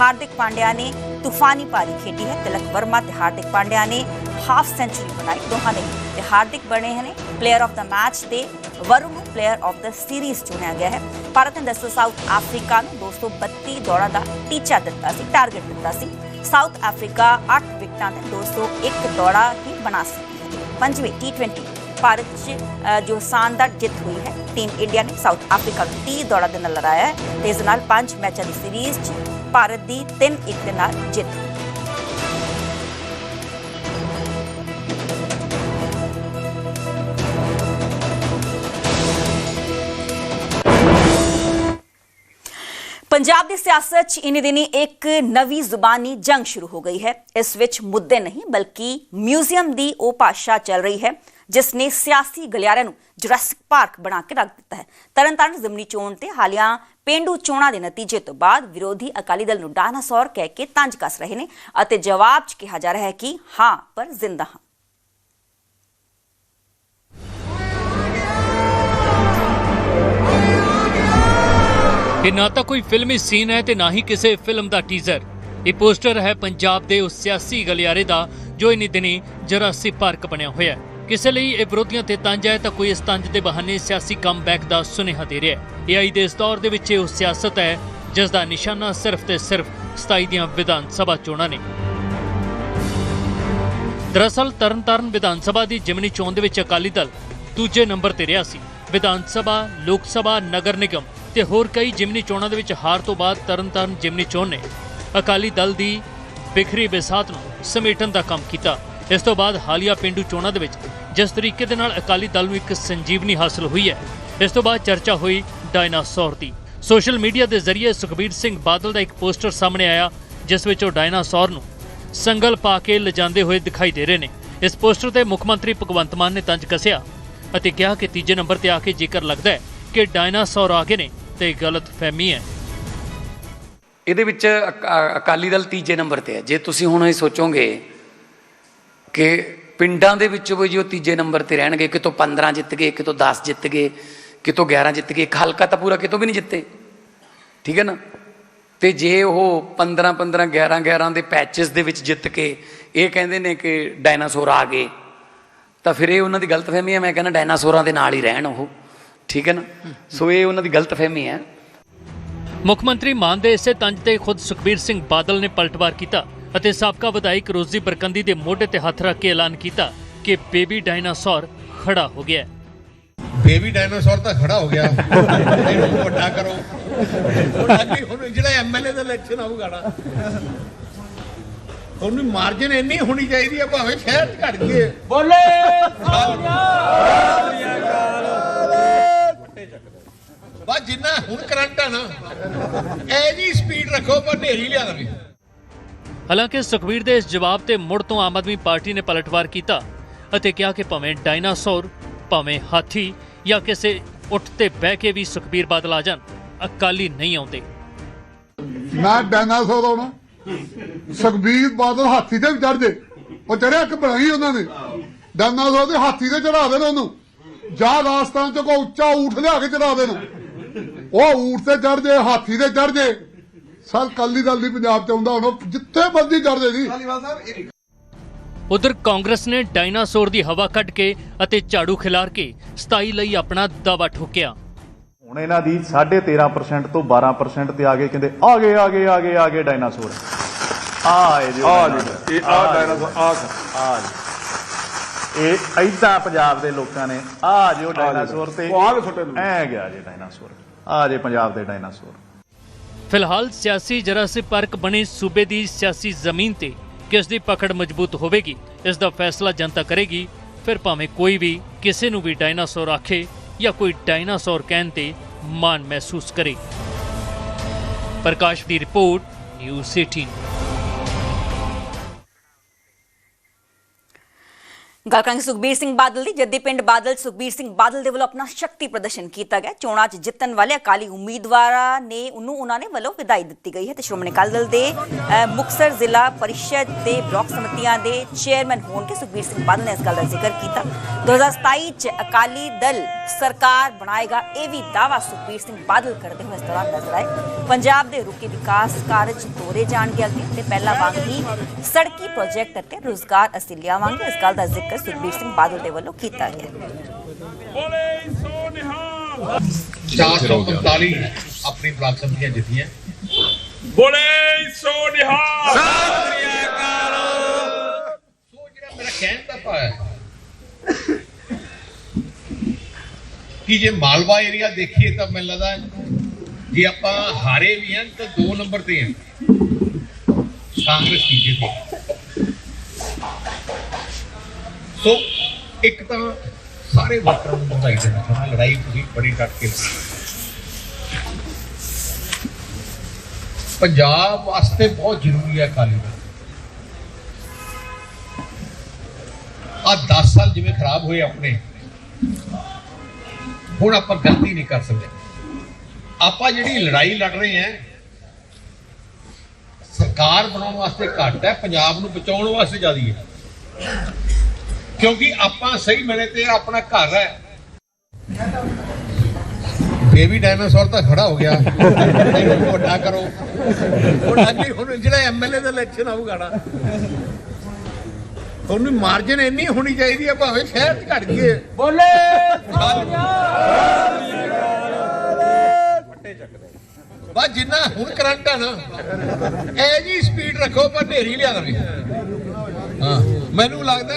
ਹਾਰਦਿਕ ਪਾਂਡਿਆ ਨੇ ਤੂਫਾਨੀ ਪਾਰੀ ਖੇਡੀ ਹੈ। ਤਿਲਕ ਵਰਮਾ ਤੇ ਹਾਰਦਿਕ ਪਾਂਡਿਆ ਨੇ ਹਾਫ ਸੈਂਚਰੀ ਬਣਾਈ ਦੋਹਾਂ ਨੇ ਤੇ ਹਾਰਦਿਕ ਬਣੇ ਨੇ ਪਲੇਅਰ ਆਫ ਦਾ ਮੈਚ ਤੇ ਵਰੁਣ ਨੂੰ ਪਲੇਅਰ ਆਫ ਦਾ ਸੀਰੀਜ਼ ਚੁਣਿਆ ਗਿਆ ਹੈ। ਭਾਰਤ ਨੇ ਦੱਸੋ ਸਾਊਥ ਅਫਰੀਕਾ ਨੂੰ 232 ਦੌੜਾਂ ਦਾ ਟੀਚਾ ਦਿੱਤਾ ਸੀ ਟਾਰਗੇਟ ਦਿੱਤਾ ਸੀ। ਸਾਊਥ ਅਫਰੀਕਾ 8 ਵਿਕਟਾਂ ਤੇ 201 ਦੌੜਾਂ ਹੀ ਬਣਾ ਸਕੀ ਹੈ। ਪੰਜਵੇਂ T20 ਭਾਰਤ 'ਚ ਜੋ ਸ਼ਾਨਦਾਰ ਜਿੱਤ ਹੋਈ ਹੈ ਟੀਮ ਇੰਡੀਆ ਨੇ ਸਾਊਥ ਅਫਰੀਕਾ ਨੂੰ 30 ਦੌੜਾਂ ਦੇ ਨਾਲ ਲੜਾਇਆ ਹੈ ਤੇ ਇਸ ਨਾਲ ਪੰਜ ਮੈਚਾਂ ਦੀ ਸੀਰੀਜ਼ 'ਚ ਭਾਰਤ ਦੀ 3-1 ਦੇ ਨਾਲ ਜਿੱਤ। ਪੰਜਾਬ ਦੀ ਸਿਆਸਤ 'ਚ ਇਨੀ ਦਿਨੀ ਇੱਕ ਨਵੀਂ ਜ਼ੁਬਾਨੀ ਜੰਗ ਸ਼ੁਰੂ ਹੋ ਗਈ ਹੈ। ਇਸ ਵਿੱਚ ਮੁੱਦੇ ਨਹੀਂ, ਬਲਕਿ ਮਿਊਜ਼ੀਅਮ ਦੀ ਉਹ ਭਾਸ਼ਾ ਚੱਲ ਰਹੀ ਹੈ। ਜਿਸ ਨੇ ਸਿਆਸੀ ਗਲਿਆਰਿਆਂ ਨੂੰ ਜੁਰਾਸਿਕ ਪਾਰਕ ਬਣਾ ਕੇ ਰੱਖ ਦਿੱਤਾ ਹੈ। ਤਰਨਤਾਰਨ ਜ਼ਿਮਨੀ ਚੋਣ ਤੇ ਹਾਲੀਆਂ ਪੇਂਡੂ ਚੋਣਾਂ ਦੇ ਨਤੀਜੇ ਤੋਂ ਬਾਅਦ ਵਿਰੋਧੀ ਅਕਾਲੀ ਦਲ ਨੂੰ ਡਾਇਨਾਸੌਰ ਕਹਿ ਕੇ ਤੰਜ ਕੱਸ ਰਹੇ ਨੇ ਅਤੇ ਜਵਾਬ 'ਚ ਕਿਹਾ ਜਾ ਰਿਹਾ ਹੈ ਕਿ ਹਾਂ, ਪਰ ਜ਼ਿੰਦਾ ਹਾਂ। ਇਹ ਨਾ ਤਾਂ ਕੋਈ ਫਿਲਮੀ ਸੀਨ ਹੈ ਤੇ ਨਾ ਹੀ ਕਿਸੇ ਫਿਲਮ ਦਾ ਟੀਜ਼ਰ। ਇਹ ਪੋਸਟਰ ਹੈ ਪੰਜਾਬ ਦੇ ਉਸ ਸਿਆਸੀ ਗਲਿਆਰੇ ਦਾ ਜੋ ਇਨੀ ਦਿਨੀ ਜਰਾਸੀ ਪਾਰਕ ਬਣਿਆ ਹੋਇਆ ਹੈ। ਕਿਸੇ ਲਈ ਇਹ ਵਿਰੋਧੀਆਂ ਤੇ ਤੰਜ ਹੈ ਤਾਂ ਕੋਈ ਇਸ ਤੰਜ ਦੇ ਬਹਾਨੇ ਸਿਆਸੀ ਕਮਬੈਕ ਦਾ ਸੁਨੇਹਾ ਦੇ ਰਿਹਾ ਹੈ। ਇਹ ਆਈ ਦੇ ਇਸ ਦੌਰ ਦੇ ਵਿੱਚ ਇਹ ਉਹ ਸਿਆਸਤ ਹੈ ਜਿਸ ਦਾ ਨਿਸ਼ਾਨਾ ਸਿਰਫ ਤੇ ਸਿਰਫ 27 ਦੀਆਂ ਵਿਧਾਨ ਸਭਾ ਚੋਣਾਂ ਨੇ। ਦਰਅਸਲ ਤਰਨਤਾਰਨ ਵਿਧਾਨ ਸਭਾ ਦੀ ਜਿਮਨੀ ਚੋਣ ਦੇ ਵਿੱਚ ਅਕਾਲੀ ਦਲ ਦੂਜੇ ਨੰਬਰ ਤੇ ਰਿਹਾ ਸੀ। ਵਿਧਾਨ ਸਭਾ, ਲੋਕ ਸਭਾ, ਨਗਰ ਨਿਗਮ ਤੇ ਹੋਰ ਕਈ ਜਿਮਨੀ ਚੋਣਾਂ ਦੇ ਵਿੱਚ ਹਾਰ ਤੋਂ ਬਾਅਦ ਤਰਨਤਾਰਨ ਜਿਮਨੀ ਚੋਣ ਨੇ। ਅਕਾਲੀ ਦਲ ਦੀ ਬਿਖਰੀ ਵਿਸਾਤ ਨੂੰ ਸਮੇਟਣ ਦਾ ਕੰਮ ਕੀਤਾ। ਇਸ ਤੋਂ ਬਾਅਦ ਹਾਲੀਆ ਪਿੰਡੂ ਚੋਣਾਂ ਦੇ ਵਿੱਚ ਜਿਸ ਤਰੀਕੇ ਦੇ ਨਾਲ ਅਕਾਲੀ ਦਲ ਨੂੰ ਇੱਕ ਸੰਜੀਵਨੀ ਹਾਸਲ ਹੋਈ ਹੈ, ਇਸ ਤੋਂ ਬਾਅਦ ਚਰਚਾ ਹੋਈ ਡਾਇਨਾਸੌਰ ਦੀ। ਸੋਸ਼ਲ ਮੀਡੀਆ ਦੇ ਜ਼ਰੀਏ ਸੁਖਬੀਰ ਸਿੰਘ ਬਾਦਲ ਦਾ ਇੱਕ ਪੋਸਟਰ ਸਾਹਮਣੇ ਆਇਆ, ਜਿਸ ਵਿੱਚ ਉਹ ਡਾਇਨਾਸੌਰ ਨੂੰ ਸੰਗਲ ਪਾ ਕੇ ਲਿਜਾਂਦੇ ਹੋਏ ਦਿਖਾਈ ਦੇ ਰਹੇ ਨੇ। ਇਸ ਪੋਸਟਰ ਤੇ ਮੁੱਖ ਮੰਤਰੀ ਭਗਵੰਤ ਮਾਨ ਨੇ ਤੰਜ ਕੱਸਿਆ ਅਤੇ ਕਿਹਾ ਕਿ ਤੀਜੇ ਨੰਬਰ ਤੇ ਆ ਕੇ ਜੇਕਰ ਲੱਗਦਾ ਹੈ ਕਿ ਡਾਇਨਾਸੌਰ ਆ ਗਏ ਨੇ, ਤੇ ਗਲਤ ਫਹਿਮੀ ਹੈ। ਇਹਦੇ ਵਿੱਚ ਅਕਾਲੀ ਦਲ ਤੀਜੇ ਨੰਬਰ ਤੇ ਹੈ। ਜੇ ਤੁਸੀਂ ਹੁਣ ਇਹ ਸੋਚੋਗੇ ਕਿ ਪਿੰਡਾਂ ਦੇ ਵਿੱਚ ਵੀ ਜੀ ਉਹ ਤੀਜੇ ਨੰਬਰ ਤੇ ਰਹਿਣਗੇ ਕਿਤੋਂ 15 ਜਿੱਤ ਗਏ ਕਿਤੋਂ 10 ਜਿੱਤ ਗਏ ਕਿਤੋਂ 11 ਜਿੱਤ ਗਏ, ਇੱਕ ਹਲਕਾ ਤਾਂ ਪੂਰਾ ਕਿਤੋਂ ਵੀ ਨਹੀਂ ਜਿੱਤੇ। ਠੀਕ ਹੈ ਨਾ? ਤੇ ਜੇ ਉਹ 15 15 11 11 ਦੇ ਪੈਚਸ ਦੇ ਵਿੱਚ ਜਿੱਤ ਕੇ ਇਹ ਕਹਿੰਦੇ ਨੇ ਕਿ ਡਾਇਨਾਸੌਰ ਆ ਗਏ, ਤਾਂ ਫਿਰ ਇਹ ਉਹਨਾਂ ਦੀ ਗਲਤਫਹਿਮੀ ਹੈ, ਮੈਂ ਕਹਿੰਦਾ ਡਾਇਨਾਸੌਰਾਂ ਦੇ ਨਾਲ ਹੀ ਰਹਿਣ ਉਹ। ਠੀਕ ਹੈ ਨਾ? ਸੋ ਇਹ ਉਹਨਾਂ ਦੀ ਗਲਤਫਹਿਮੀ ਹੈ। ਮੁੱਖ ਮੰਤਰੀ ਮਾਨ ਦੇ ਇਸੇ ਤੰਜ ਤੇ ਖੁਦ ਸੁਖਬੀਰ ਸਿੰਘ ਬਾਦਲ ਨੇ ਪਲਟਵਾਰ ਕੀਤਾ। ਅਤੇ ਸਾਬਕਾ ਵਿਧਾਇਕ ਰੋਜ਼ੀ ਬਰਕੰਦੀ ਦੇ ਮੋਢੇ ਤੇ ਹੱਥ ਰੱਖ ਕੇ ਐਲਾਨ ਕੀਤਾ ਕਿ ਬੇਬੀ ਡਾਇਨਾਸੌਰ ਖੜਾ ਹੋ ਗਿਆ ਬੇਬੀ ਡਾਇਨਾਸੌਰ ਤਾਂ ਖੜਾ ਹੋ ਗਿਆ। ਇਹਨੂੰ ਵੱਡਾ ਕਰੋ। ਹੁਣ ਅੱਗੇ ਹੁਣ ਜਿਹੜਾ ਐਮਐਲਏ ਦਾ ਇਲੈਕਸ਼ਨ ਆਊਗਾ ਨਾ। ਉਹਨੂੰ ਮਾਰਜਨ ਇੰਨੀ ਹੋਣੀ ਚਾਹੀਦੀ ਹੈ ਭਾਵੇਂ ਸ਼ਹਿਰ ਚ ਘਟ ਗਏ ਬੋਲੇ! ਬਸ ਜਿੰਨਾ ਹੁਣ ਕਰੰਟ ਆ ਨਾ ਜੀ ਸਪੀਡ ਰੱਖੋ ਪਰ ਢੇਰੀ ਲਿਆ ਦਵੇ ਹਾਲਾਂਕਿ ਸੁਖਬੀਰ ਦੇ ਇਸ ਜਵਾਬ ਤੇ ਮੁੜ ਤੋਂ ਆਮ ਆਦਮੀ ਪਾਰਟੀ ਨੇ ਪਲਟਵਾਰ ਕੀਤਾ ਅਤੇ ਕਿਹਾ ਕਿ ਭਾਵੇਂ ਡਾਇਨਾਸੌਰ, ਭਾਵੇਂ ਹਾਥੀ ਜਾਂ ਕਿਸੇ ਉੱਠ ਤੇ ਬਹਿ ਕੇ ਵੀ ਸੁਖਬੀਰ ਬਾਦਲ ਆ ਜਾਣ, ਅਕਾਲੀ ਨਹੀਂ ਆਉਂਦੇ। ਮੈਂ ਡਾਇਨਾਸੌਰ ਆਉਣਾ। ਸੁਖਬੀਰ ਬਾਦਲ ਹਾਥੀ ਤੇ ਵੀ ਚੜ ਜੇ। ਉਹ ਚੜਿਆ ਇੱਕ ਬਣਾਈ ਉਹਨਾਂ ਨੇ। ਡਾਇਨਾਸੌਰ ਦੇ ਹਾਥੀ ਤੇ ਚੜਾ ਦੇਣ ਉਹਨੂੰ। ਜਾਂ ਰਾਜਸਥਾਨ ਚ ਕੋ ਉੱਚਾ ਊਠ ਲਿਆ ਕੇ ਚੜਾ ਦੇਣ। ਉਹ ਊਠ ਤੇ ਚੜ ਜੇ, ਹਾਥੀ ਤੇ ਚੜ ਜੇ। ਸਰ ਕੱਲੀ ਦਲ ਦੀ ਪੰਜਾਬ ਚ ਆਉਂਦਾ ਹੁਣ ਜਿੱਥੇ ਮਰਜ਼ੀ ਚੜ ਜੇ ਜੀ। ਉਧਰ ਕਾਂਗਰਸ ਨੇ ਡਾਇਨਾਸੌਰ ਦੀ ਹਵਾ ਕੱਢ ਕੇ ਅਤੇ ਝਾੜੂ ਖਿਲਾਰ ਕੇ 27 ਲਈ ਆਪਣਾ ਦਾਵਾ ਠੋਕਿਆ। ਹੁਣ ਇਹਨਾਂ ਦੀ 13.5% ਤੋਂ 12% ਤੇ ਆ ਗਏ ਕਹਿੰਦੇ ਆ ਗਏ ਆ ਗਏ ਆ ਗਏ ਆ ਗਏ ਡਾਇਨਾਸੌਰ। ਆ ਆਏ ਜੀ ਆ ਇਹ ਆ ਡਾਇਨਾਸੌਰ ਆ ਆ ਇਹ ਐਦਾਂ ਪੰਜਾਬ ਦੇ ਲੋਕਾਂ ਨੇ ਆ ਜਿਓ ਡਾਇਨਾਸੌਰ ਤੇ ਐ ਗਿਆ ਜੀ ਡਾਇਨਾਸੌਰ ਆ ਜੇ ਪੰਜਾਬ ਦੇ ਡਾਇਨਾਸੌਰ। ਫਿਲਹਾਲ ਸਿਆਸੀ ਜ਼ਰਾਸੀ ਪਾਰਕ ਬਣੀ ਸੂਬੇ ਦੀ ਸਿਆਸੀ ਜ਼ਮੀਨ ਤੇ ਕਿਸ ਦੀ ਪਕੜ ਮਜ਼ਬੂਤ ਹੋਵੇਗੀ, ਇਸ ਦਾ ਫੈਸਲਾ ਜਨਤਾ ਕਰੇਗੀ, ਫਿਰ ਭਾਵੇਂ ਕੋਈ ਵੀ ਕਿਸੇ ਨੂੰ ਵੀ ਡਾਇਨਾਸੌਰ ਆਖੇ ਜਾਂ ਕੋਈ ਡਾਇਨਾਸੌਰ ਕਹਿਣ ਤੇ ਮਾਣ ਮਹਿਸੂਸ ਕਰੇ। ਪ੍ਰਕਾਸ਼ ਦੀ ਰਿਪੋਰਟ, ਨਿਊਜ਼ 18 ਗੱਲ ਕਰਾਂਗੇ ਸੁਖਬੀਰ ਸਿੰਘ ਬਾਦਲ ਦੀ ਜੱਦੀ ਪਿੰਡ ਬਾਦਲ ਸੁਖਬੀਰ ਸਿੰਘ ਬਾਦਲ ਦੇ ਵੱਲੋਂ ਆਪਣਾ ਸ਼ਕਤੀ ਪ੍ਰਦਰਸ਼ਨ ਕੀਤਾ ਗਿਆ ਚੋਣਾਂ 'ਚ ਜਿੱਤਣ ਵਾਲੇ ਅਕਾਲੀ ਉਮੀਦਵਾਰਾਂ ਨੇ ਉਹਨੂੰ ਉਹਨਾਂ ਨੇ ਵੱਲੋਂ ਵਿਦਾਈ ਦਿੱਤੀ ਗਈ ਹੈ ਤੇ ਸ਼੍ਰੋਮਣੀ ਅਕਾਲੀ ਦਲ ਦੇ ਅਹ, ਜ਼ਿਲ੍ਹਾ ਪਰਿਸ਼ਦ ਦੇ ਬਲਾਕ ਸਮਿਤੀਆਂ ਦੇ ਚੇਅਰਮੈਨ ਹੋਣਗੇ ਸੁਖਬੀਰ ਸਿੰਘ ਬਾਦਲ ਨੇ ਇਸ ਗੱਲ ਦਾ ਜ਼ਿਕਰ ਕੀਤਾ 2027 'ਚ ਅਕਾਲੀ ਦਲ ਸਰਕਾਰ ਬਣਾਏਗਾ ਇਹ ਵੀ ਦਾਅਵਾ ਸੁਖਬੀਰ ਸਿੰਘ ਬਾਦਲ ਕਰਦੇ ਹੋਏ ਇਸ ਤਰ੍ਹਾਂ ਨਜ਼ਰ ਆਏ ਪੰਜਾਬ ਦੇ ਰੁਕੇ ਵਿਕਾਸ ਕਾਰਜ ਤੋਰੇ ਜਾਣਗੇ ਅੱਗੇ ਤੇ ਪਹਿਲਾਂ ਵਾਂਗ ਹੀ ਸੜਕੀ ਪ੍ਰੋਜੈਕਟ ਅਤੇ ਰੋਜ਼ਗਾਰ ਅਸੀਂ ਲਿਆਵਾਂਗੇ ਇਸ ਗੱਲ ਦਾ ਜ਼ਿਕਰ ਸੁਖਬੀਰ ਸਿੰਘ ਬਾਦਲ ਦੇ ਵੱਲੋਂ ਕੀਤਾ ਗਿਆ 445 ਆਪਣੀ ਬਲਾਕ ਸਮਿਤੀਆਂ ਜਿੱਤੀਆਂ ਬੋਲੇ ਸੋ ਨਿਹਾਲ ਸੋ ਜਿਹੜਾ ਮੇਰਾ ਕਹਿਣ ਦਾ ਭਾਵ ਹੈ ਕਿ ਜੇ ਮਾਲਵਾ ਏਰੀਆ ਦੇਖੀਏ ਤਾਂ ਮੈਨੂੰ ਲੱਗਦਾ ਜੇ ਆਪਾਂ ਹਾਰੇ ਵੀ ਹਾਂ ਤਾਂ 2 ਨੰਬਰ ਤੇ ਹਾਂ ਕਾਂਗਰਸ ਤੀਜੇ ਤੇ ਸੋ ਇੱਕ ਤਾਂ ਸਾਰੇ ਵਰਕਰਾਂ ਨੂੰ ਵਧਾਈ ਦੇਣਾ ਚਾਹੁੰਦਾ, ਲੜਾਈ ਤੁਸੀਂ ਬੜੀ ਡਟ ਕੇ ਪੰਜਾਬ ਵਾਸਤੇ ਬਹੁਤ ਜ਼ਰੂਰੀ ਹੈ ਅਕਾਲੀ ਦਲ। ਆ 10 ਸਾਲ ਜਿਵੇਂ ਖਰਾਬ ਹੋਏ ਆਪਣੇ, ਹੁਣ ਆਪਾਂ ਗਲਤੀ ਨਹੀਂ ਕਰ ਸਕਦੇ। ਆਪਾਂ ਜਿਹੜੀ ਲੜਾਈ ਲੜ ਰਹੇ ਹਾਂ, ਸਰਕਾਰ ਬਣਾਉਣ ਵਾਸਤੇ ਘੱਟ ਹੈ, ਪੰਜਾਬ ਨੂੰ ਬਚਾਉਣ ਵਾਸਤੇ ਜ਼ਿਆਦਾ ਹੈ। ਕਿਉਂਕਿ ਆਪਾਂ ਸਹੀ ਮਿਲੇ ਤੇ ਆਪਣਾ ਘਰ ਹੈ। ਬੇਬੀ ਡਾਇਨਾਸੌਰ ਤਾਂ ਖੜਾ ਹੋ ਗਿਆ। ਵੱਡਾ ਕਰੋ। ਹੁਣ ਅੱਗੇ ਹੁਣ ਜਿਹੜਾ ਐਮਐਲਏ ਦਾ ਇਲੈਕਸ਼ਨ ਆਊਗਾ ਨਾ ਉਹਨੂੰ ਮਾਰਜਨ ਇੰਨੀ ਹੋਣੀ ਚਾਹੀਦੀ ਹੈ ਭਾਵੇਂ ਸ਼ਹਿਰ ਚ ਘਟ ਗਏ ਬੋਲੇ! ਬਸ ਜਿੰਨਾ ਹੁਣ ਕਰੰਟ ਆ ਨਾ ਇਹ ਜੀ ਸਪੀਡ ਰੱਖੋ ਪਰ ਢੇਰੀ ਲਿਆ ਦਵੇ ਹਾਂ ਮੈਨੂੰ ਲੱਗਦਾ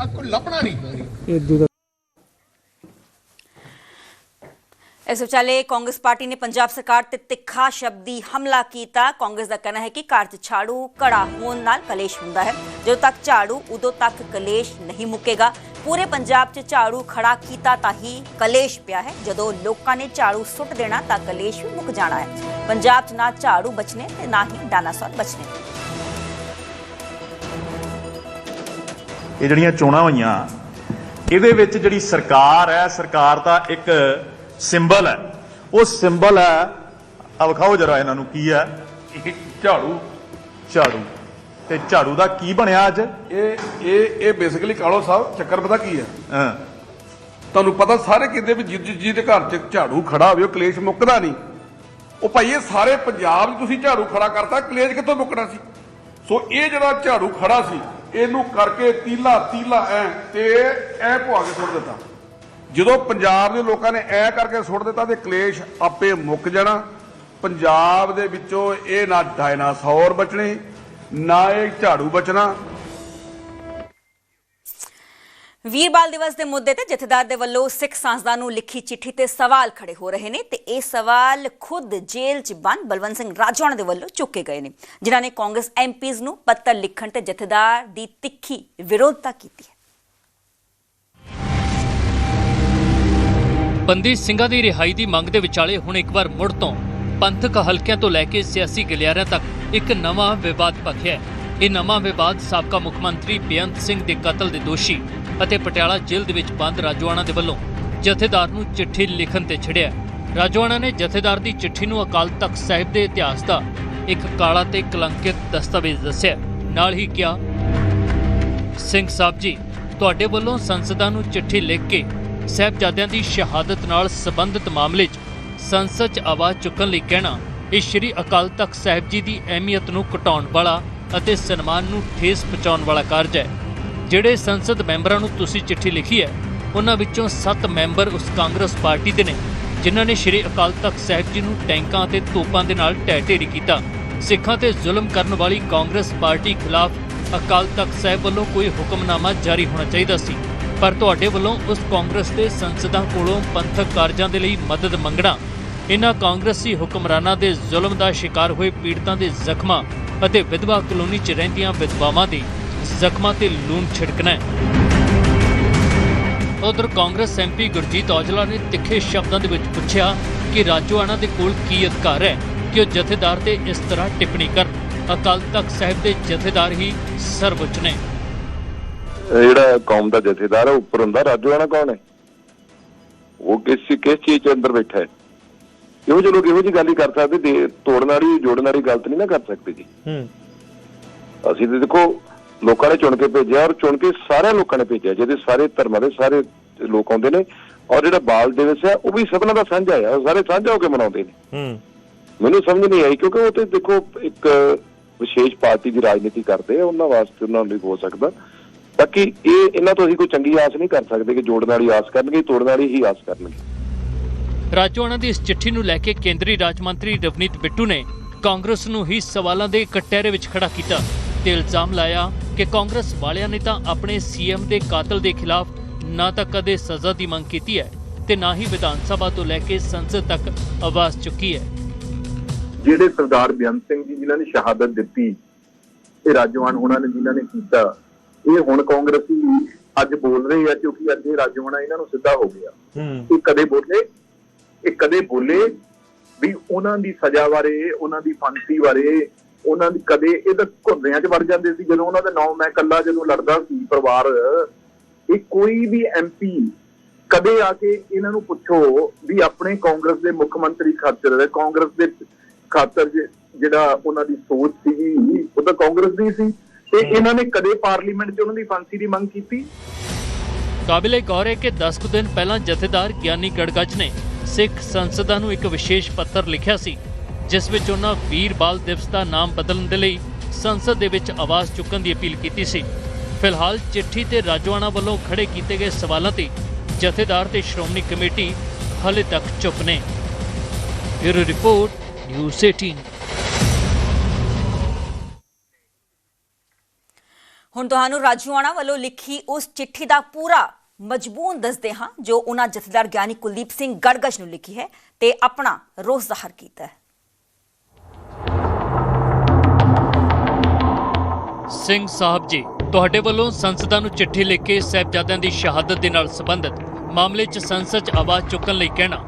ਆ ਕੋਈ ਲੱਭਣਾ ਨਹੀਂ। ਇਸ ਵਿਚਾਲੇ ਕਾਂਗਰਸ ਪਾਰਟੀ ਨੇ ਪੰਜਾਬ ਸਰਕਾਰ ਤੇ ਤਿੱਖਾ ਸ਼ਬਦੀ ਹਮਲਾ ਕੀਤਾ। ਕਾਂਗਰਸ ਦਾ ਕਹਿਣਾ ਹੈ ਕਿ ਘਰ 'ਚ ਝਾੜੂ ਘੜਾ ਹੋਣ ਨਾਲ ਕਲੇਸ਼ ਹੁੰਦਾ ਹੈ। ਜਦੋਂ ਤੱਕ ਝਾੜੂ ਉਦੋਂ ਤੱਕ ਕਲੇਸ਼ ਨਹੀਂ ਮੁੱਕੇਗਾ। ਪੂਰੇ ਪੰਜਾਬ 'ਚ ਝਾੜੂ ਖੜਾ ਕੀਤਾ ਤਾਂ ਹੀ ਕਲੇਸ਼ ਪਿਆ ਹੈ। ਜਦੋਂ ਲੋਕਾਂ ਨੇ ਝਾੜੂ ਸੁੱਟ ਦੇਣਾ ਤਾਂ ਕਲੇਸ਼ ਵੀ ਮੁੱਕ ਜਾਣਾ ਹੈ। ਪੰਜਾਬ 'ਚ ਨਾ ਝਾੜੂ ਬਚਨੇ ਤੇ ਨਾ ਹੀ ਡਾਨਾਸੌਰ ਬਚਨੇ ਇਹ ਜਿਹੜੀਆਂ ਚੋਣਾਂ ਹੋਈਆਂ ਇਹਦੇ ਵਿੱਚ ਜਿਹੜੀ ਸਰਕਾਰ ਹੈ ਸਰਕਾਰ ਦਾ ਇੱਕ ਸਿੰਬਲ ਹੈ। ਉਹ ਸਿੰਬਲ ਹੈ ਆ ਵਿਖਾਓ ਜਰਾ ਇਹਨਾਂ ਨੂੰ ਕੀ ਹੈ। ਇਹ ਝਾੜੂ। ਝਾੜੂ। ਤੇ ਝਾੜੂ ਦਾ ਕੀ ਬਣਿਆ ਅੱਜ? ਇਹ ਇਹ ਇਹ ਬੇਸਿਕਲੀ ਕਾਲੋ ਸਾਹਿਬ ਚੱਕਰ ਪਤਾ ਕੀ ਹੈ? ਹਾਂ। ਤੁਹਾਨੂੰ ਪਤਾ ਸਾਰੇ ਕਹਿੰਦੇ ਵੀ ਜਿ- ਜਿ- ਜਿਹਦੇ ਘਰ 'ਚ ਝਾੜੂ ਖੜਾ ਹੋਵੇ ਉਹ ਕਲੇਸ਼ ਮੁੱਕਦਾ ਨਹੀਂ। ਉਹ ਭਾਈ ਇਹ ਸਾਰੇ ਪੰਜਾਬ 'ਚ ਤੁਸੀਂ ਝਾੜੂ ਖੜਾ ਕਰਤਾ ਕਲੇਜ ਕਿੱਥੋਂ ਮੁੱਕਣਾ ਸੀ? ਸੋ ਇਹ ਜਿਹੜਾ ਝਾੜੂ ਖੜਾ ਸੀ ਇਹਨੂੰ ਕਰਕੇ ਤੀਲਾ ਤੀਲਾ ਐ ਤੇ ਐ ਪੁਆ ਕੇ ਸੁੱਟ ਦਿੱਤਾ। ਜਦੋਂ ਪੰਜਾਬ ਦੇ ਲੋਕਾਂ ਨੇ ਐ ਕਰਕੇ ਸੁੱਟ ਦਿੱਤਾ ਤੇ ਕਲੇਸ਼ ਆਪੇ ਮੁੱਕ ਜਾਣਾ। ਪੰਜਾਬ ਦੇ ਵਿੱਚੋਂ ਇਹ ਨਾ ਡਾਇਨਾਸੌਰ ਬਚਣੇ, ਨਾ ਇਹ ਝਾੜੂ ਬਚਣਾ। ਵੀਰਬਾਲ ਦਿਵਸ ਦੇ ਮੁੱਦੇ ਤੇ ਜਥੇਦਾਰ ਦੇ ਵੱਲੋਂ ਸਿੱਖ ਸੰਸਦਾਂ ਨੂੰ ਲਿਖੀ ਚਿੱਠੀ ਤੇ ਸਵਾਲ ਖੜੇ ਹੋ ਰਹੇ ਨੇ ਤੇ ਇਹ ਸਵਾਲ ਖੁਦ ਜੇਲ੍ਹ 'ਚ ਬੰਦ, ਬਲਵੰਤ ਸਿੰਘ ਰਾਜਵਾਨਾ ਦੇ ਵੱਲੋਂ ਚੁੱਕੇ ਗਏ ਨੇ, ਜਿਨ੍ਹਾਂ ਨੇ ਕਾਂਗਰਸ ਐਮਪੀਜ਼ ਨੂੰ ਪੱਤਰ ਲਿਖਣ ਤੇ ਜਥੇਦਾਰ ਦੀ ਤਿੱਖੀ ਵਿਰੋਧਤਾ ਕੀਤੀ ਹੈ। ਬੰਦੀ ਸਿੰਘਾਂ ਦੀ ਰਿਹਾਈ ਦੀ ਮੰਗ ਦੇ ਵਿਚਾਲੇ ਹੁਣ ਇੱਕ ਵਾਰ ਮੁੜ ਤੋਂ ਪੰਥਕ ਹਲਕਿਆਂ ਤੋਂ ਲੈ ਕੇ ਸਿਆਸੀ ਗਲਿਆਰਿਆਂ ਤੱਕ ਇੱਕ ਨਵਾਂ ਵਿਵਾਦ ਭਖਿਆ ਹੈ। ਇਹ ਨਵਾਂ ਵਿਵਾਦ ਸਾਬਕਾ ਮੁੱਖ ਮੰਤਰੀ ਬੇਅੰਤ ਸਿੰਘ ਦੇ ਕਤਲ ਦੇ ਦੋਸ਼ੀ ਅਤੇ ਪਟਿਆਲਾ ਜੇਲ੍ਹ ਦੇ ਵਿੱਚ ਬੰਦ ਰਾਜਵਾਨਾ ਦੇ ਵੱਲੋਂ ਜਥੇਦਾਰ ਨੂੰ ਚਿੱਠੀ ਲਿਖਣ ਤੇ ਛਿੜਿਆ। ਰਾਜੋਆਣਾ ਨੇ ਜਥੇਦਾਰ ਦੀ ਚਿੱਠੀ ਨੂੰ ਅਕਾਲ ਤਖਤ ਸਾਹਿਬ ਦੇ ਇਤਿਹਾਸ ਦਾ ਇੱਕ ਕਾਲਾ ਤੇ ਕਲੰਕਿਤ ਦਸਤਾਵੇਜ਼ ਦੱਸਿਆ। ਨਾਲ ਹੀ ਕਿਹਾ, ਸਿੰਘ ਸਾਹਿਬ ਜੀ, ਤੁਹਾਡੇ ਵੱਲੋਂ ਸੰਸਦਾਂ ਨੂੰ ਚਿੱਠੀ ਲਿਖ ਕੇ ਸਾਹਿਬਜ਼ਾਦਿਆਂ ਦੀ ਸ਼ਹਾਦਤ ਨਾਲ ਸੰਬੰਧਿਤ ਮਾਮਲੇ 'ਚ ਸੰਸਦ 'ਚ ਆਵਾਜ਼ ਚੁੱਕਣ ਲਈ ਕਹਿਣਾ, ਇਹ ਸ੍ਰੀ ਅਕਾਲ ਤਖਤ ਸਾਹਿਬ ਜੀ ਦੀ ਅਹਿਮੀਅਤ ਨੂੰ ਘਟਾਉਣ ਵਾਲਾ ਅਤੇ ਸਨਮਾਨ ਨੂੰ ਠੇਸ ਪਹੁੰਚਾਉਣ ਵਾਲਾ ਕਾਰਜ ਹੈ। ਜਿਹੜੇ ਸੰਸਦ ਮੈਂਬਰਾਂ ਨੂੰ ਤੁਸੀਂ ਚਿੱਠੀ ਲਿਖੀ ਹੈ, ਉਹਨਾਂ ਵਿੱਚੋਂ 7 ਮੈਂਬਰ ਉਸ ਕਾਂਗਰਸ ਪਾਰਟੀ ਦੇ ਨੇ, ਜਿਨ੍ਹਾਂ ਨੇ ਸ੍ਰੀ ਅਕਾਲ ਤਖਤ ਸਾਹਿਬ ਜੀ ਨੂੰ ਟੈਂਕਾਂ ਅਤੇ ਤੋਪਾਂ ਦੇ ਨਾਲ ਢਹਿ ਢੇਰੀ ਕੀਤਾ। ਸਿੱਖਾਂ ਤੇ ਜ਼ੁਲਮ ਕਰਨ ਵਾਲੀ ਕਾਂਗਰਸ ਪਾਰਟੀ ਖਿਲਾਫ ਅਕਾਲ ਤਖਤ ਸਾਹਿਬ ਵੱਲੋਂ ਕੋਈ ਹੁਕਮਨਾਮਾ ਜਾਰੀ ਹੋਣਾ ਚਾਹੀਦਾ ਸੀ। ਪਰ ਤੁਹਾਡੇ ਵੱਲੋਂ ਉਸ ਕਾਂਗਰਸ ਦੇ ਸੰਸਦਾਂ ਕੋਲੋਂ ਪੰਥਕ ਕਾਰਜਾਂ ਦੇ ਲਈ ਮਦਦ ਮੰਗਣਾ ਇਨ੍ਹਾਂ ਕਾਂਗਰਸੀ ਹੁਕਮਰਾਨਾਂ ਦੇ ਜ਼ੁਲਮ ਦਾ ਸ਼ਿਕਾਰ ਹੋਏ ਪੀੜਤਾਂ ਦੇ ਜ਼ਖਮਾਂ ਅਤੇ ਵਿਧਵਾ ਕਲੋਨੀ 'ਚ ਰਹਿੰਦੀਆਂ ਵਿਧਵਾਵਾਂ ਦੇ ਜ਼ਖਮਾਂ ਤੇ ਲੂਣ ਛਿੜਕਣਾ ਹੈ। ਉਧਰ ਕਾਂਗਰਸ ਐਮਪੀ ਗੁਰਜੀਤ ਔਜਲਾ ਨੇ ਤਿੱਖੇ ਸ਼ਬਦਾਂ ਦੇ ਵਿੱਚ ਪੁੱਛਿਆ ਕਿ ਰਾਜੋਆਣਾ ਦੇ ਕੋਲ ਕੀ ਅਧਿਕਾਰ ਹੈ ਕਿ ਉਹ ਜਥੇਦਾਰ ਤੇ ਇਸ ਤਰ੍ਹਾਂ ਟਿੱਪਣੀ ਕਰਨ। ਅਕਾਲ ਤਖਤ ਸਾਹਿਬ ਦੇ ਜਥੇਦਾਰ ਹੀ ਸਰਵਉੱਚ ਨੇ। ਜਿਹੜਾ ਕੌਮ ਦਾ ਜਥੇਦਾਰ ਹੈ ਉੱਪਰ ਹੁੰਦਾ ਰਾਜਵਾਨਾ ਕੌਣ ਹੈ? ਉਹ ਕਿਸ ਕਿਸ ਚੀਜ਼ ਚ ਅੰਦਰ ਬੈਠਾ ਹੈ? ਇਹੋ ਜਿਹੇ ਲੋਕ ਇਹੋ ਜਿਹੀ ਗੱਲ ਹੀ ਕਰ ਸਕਦੇ ਤੋੜਨ ਵਾਲੀ ਜੋੜਨ ਵਾਲੀ ਗਲਤ ਨਹੀਂ ਨਾ ਕਰ ਸਕਦੇ ਜੀ। ਹੂੰ। ਅਸੀਂ ਤੇ ਦੇਖੋ ਲੋਕਾਂ ਨੇ ਚੁਣ ਕੇ ਭੇਜਿਆ ਔਰ ਚੁਣ ਕੇ ਸਾਰੇ ਲੋਕਾਂ ਨੇ ਭੇਜਿਆ ਜਿਹਦੇ ਸਾਰੇ ਧਰਮਾਂ ਦੇ ਸਾਰੇ ਲੋਕ ਆਉਂਦੇ ਨੇ ਔਰ ਜਿਹੜਾ ਬਾਲ ਦਿਵਸ ਹੈ ਉਹ ਵੀ ਸਭਨਾਂ ਦਾ ਸਾਂਝਾ ਹੈ ਸਾਰੇ ਸਾਂਝਾ ਹੋ ਕੇ ਮਨਾਉਂਦੇ ਨੇ। ਹੂੰ। ਮੈਨੂੰ ਸਮਝ ਨਹੀਂ ਆਈ ਕਿਉਂਕਿ ਉਹ ਤੇ ਦੇਖੋ ਇੱਕ ਵਿਸ਼ੇਸ਼ ਪਾਰਟੀ ਦੀ ਰਾਜਨੀਤੀ ਕਰਦੇ ਆ ਉਹਨਾਂ ਵਾਸਤੇ ਉਹਨਾਂ ਲਈ ਹੋ ਸਕਦਾ। ਬਾਕੀ ਇਹ ਇਹਨਾਂ ਤੋਂ ਅਸੀਂ ਕੋਈ ਚੰਗੀ ਆਸ ਨਹੀਂ ਕਰ ਸਕਦੇ ਕਿ ਜੋੜਨ ਵਾਲੀ ਆਸ ਕਰਨਗੇ ਤੋੜਨ ਵਾਲੀ ਹੀ ਆਸ ਕਰਨਗੇ। ਰਾਜੋਆਣਾ ਦੀ ਇਸ ਚਿੱਠੀ ਨੂੰ ਲੈ ਕੇ ਕੇਂਦਰੀ ਰਾਜ ਮੰਤਰੀ ਰਵਨੀਤ ਬਿੱਟੂ ਨੇ ਕਾਂਗਰਸ ਨੂੰ ਹੀ ਸਵਾਲਾਂ ਦੇ ਕਟਹਿਰੇ ਵਿੱਚ ਖੜਾ ਕੀਤਾ ਤੇ ਇਲਜ਼ਾਮ ਲਾਇਆ ਕਿ ਕਾਂਗਰਸ ਵਾਲਿਆਂ ਨੇ ਤਾਂ ਆਪਣੇ ਸੀਐਮ ਦੇ ਕਾਤਲ ਦੇ ਖਿਲਾਫ ਨਾ ਤਾਂ ਕਦੇ ਸਜ਼ਾ ਦੀ ਮੰਗ ਕੀਤੀ ਹੈ ਤੇ ਨਾ ਹੀ ਵਿਧਾਨ ਸਭਾ ਤੋਂ ਲੈ ਕੇ ਸੰਸਦ ਤੱਕ ਆਵਾਜ਼ ਚੁੱਕੀ ਹੈ। ਜਿਹੜੇ ਸਰਦਾਰ ਬੇਅੰਤ ਸਿੰਘ ਜੀ ਜਿਨ੍ਹਾਂ ਨੇ ਸ਼ਹਾਦਤ ਦਿੱਤੀ ਇਹ ਰਾਜਵਾਨ ਹੋਣਾ ਨੇ ਜਿਨ੍ਹਾਂ ਨੇ ਕੀਤਾ ਇਹ ਹੁਣ ਕਾਂਗਰਸੀ ਅੱਜ ਬੋਲ ਰਹੇ ਆ ਕਿਉਂਕਿ ਅੱਜ ਇਹ ਰਾਜਵਾਨਾ ਇਹਨਾਂ ਨੂੰ ਸਿੱਧਾ ਹੋ ਗਿਆ। ਹੂੰ। ਇਹ ਕਦੇ ਬੋਲੇ ਇਹ ਕਦੇ ਬੋਲੇ ਵੀ ਉਹਨਾਂ ਦੀ ਸਜ਼ਾ ਬਾਰੇ ਉਹਨਾਂ ਦੀ ਫਾਂਸੀ ਬਾਰੇ ਉਹਨਾਂ ਦੀ ਕਦੇ ਇਹ ਤਾਂ ਘੁੰਦਿਆਂ 'ਚ ਵੜ ਜਾਂਦੇ ਸੀ ਜਦੋਂ ਉਹਨਾਂ ਦਾ ਨਾਮ ਮੈਂ ਕੱਲਾ ਜਦੋਂ ਲੜਦਾ ਸੀ ਪਰਿਵਾਰ ਇਹ ਕੋਈ ਵੀ ਐਮਪੀ ਕਦੇ ਆ ਕੇ ਇਹਨਾਂ ਨੂੰ ਪੁੱਛੋ ਵੀ ਆਪਣੇ ਕਾਂਗਰਸ ਦੇ ਮੁੱਖ ਮੰਤਰੀ ਖਾਤਰ ਕਾਂਗਰਸ ਦੇ ਖਾਤਰ ਜਿਹੜਾ ਉਹਨਾਂ ਦੀ ਸੋਚ ਸੀਗੀ ਉਹ ਤਾਂ ਕਾਂਗਰਸ ਦੀ ਸੀ ਤੇ ਇਹਨਾਂ ਨੇ ਕਦੇ ਪਾਰਲੀਮੈਂਟ 'ਚ ਉਹਨਾਂ ਦੀ ਫਾਂਸੀ ਦੀ ਮੰਗ ਕੀਤੀ? ਕਾਬਿਲੇ ਗੌਰ ਹੈ ਕਿ 10 ਕੁ ਦਿਨ ਪਹਿਲਾਂ ਜਥੇਦਾਰ ਗਿਆਨੀ ਗੜਗੱਜ ਨੇ ਸਿੱਖ ਸੰਸਦਾਂ ਨੂੰ ਇੱਕ ਵਿਸ਼ੇਸ਼ ਪੱਤਰ ਲਿਖਿਆ ਸੀ, ਜਿਸ ਵਿੱਚ ਉਹਨਾਂ ਵੀਰ ਬਾਲ ਦਿਵਸ ਦਾ ਨਾਮ ਬਦਲਣ ਦੇ ਲਈ ਸੰਸਦ ਦੇ ਵਿੱਚ ਆਵਾਜ਼ ਚੁੱਕਣ ਦੀ ਅਪੀਲ ਕੀਤੀ ਸੀ। ਫਿਲਹਾਲ ਚਿੱਠੀ ਤੇ ਰਾਜਵਾਨਾ ਵੱਲੋਂ ਖੜੇ ਕੀਤੇ ਗਏ ਸਵਾਲਾਂ ਤੇ ਜਥੇਦਾਰ ਤੇ ਸ਼੍ਰੋਮਣੀ ਕਮੇਟੀ ਹਾਲੇ ਤੱਕ ਚੁੱਪ ਨੇ। ਬਿਊਰੋ ਰਿਪੋਰਟ, ਨਿਊਜ਼ 18 ਹੁਣ ਤੁਹਾਨੂੰ ਰਾਜੂਆਣਾ ਵੱਲੋਂ ਲਿਖੀ ਉਸ ਚਿੱਠੀ ਦਾ ਪੂਰਾ ਮਜਬੂਨ ਦੱਸਦੇ ਹਾਂ ਜੋ ਉਹਨਾਂ ਜਥੇਦਾਰ ਗਿਆਨੀ ਕੁਲਦੀਪ ਸਿੰਘ ਗੜਗੜ ਨੂੰ ਲਿਖੀ ਹੈ ਤੇ ਆਪਣਾ ਰੋਸ ਜ਼ਾਹਰ ਕੀਤਾ ਹੈ। ਸਿੰਘ ਸਾਹਿਬ ਜੀ, ਤੁਹਾਡੇ ਵੱਲੋਂ ਸੰਸਦਾਂ ਨੂੰ ਚਿੱਠੀ ਲਿਖ ਕੇ ਸਾਹਿਬਜ਼ਾਦਿਆਂ ਦੀ ਸ਼ਹਾਦਤ ਦੇ ਨਾਲ ਸੰਬੰਧਿਤ ਮਾਮਲੇ 'ਚ ਸੰਸਦ 'ਚ ਆਵਾਜ਼ ਚੁੱਕਣ ਲਈ ਕਹਿਣਾ।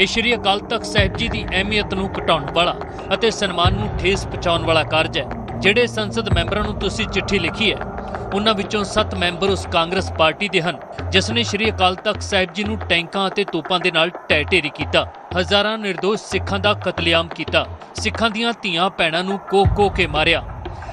ਇਹ ਸ਼੍ਰੀ ਅਕਾਲ ਤਖਤ ਸਾਹਿਬ ਜੀ ਦੀ ਅਹਿਮੀਅਤ ਨੂੰ ਘਟਾਉਣ ਵਾਲਾ ਅਤੇ ਸਨਮਾਨ ਨੂੰ ਠੇਸ ਪਹੁੰਚਾਉਣ ਵਾਲਾ ਕਾਰਜ ਹੈ, ਜਿਹੜੇ ਸੰਸਦ ਮੈਂਬਰਾਂ ਨੂੰ ਤੁਸੀਂ ਚਿੱਠੀ ਲਿਖੀ ਹੈ। ਉਹਨਾਂ ਵਿੱਚੋਂ 7 ਮੈਂਬਰ ਉਸ ਕਾਂਗਰਸ ਪਾਰਟੀ ਦੇ ਹਨ, ਜਿਸ ਨੇ ਸ਼੍ਰੀ ਅਕਾਲ ਤਖਤ ਸਾਹਿਬ ਜੀ ਨੂੰ ਟੈਂਕਾਂ ਅਤੇ ਤੋਪਾਂ ਦੇ ਨਾਲ ਢਹਿ ਢੇਰੀ ਕੀਤਾ, ਹਜ਼ਾਰਾਂ ਨਿਰਦੋਸ਼ ਸਿੱਖਾਂ ਦਾ ਕਤਲੇਆਮ ਕੀਤਾ, ਸਿੱਖਾਂ ਦੀਆਂ ਧੀਆਂ ਭੈਣਾਂ ਨੂੰ ਕੋਕ-ਕੋ ਕੇ ਮਾਰਿਆ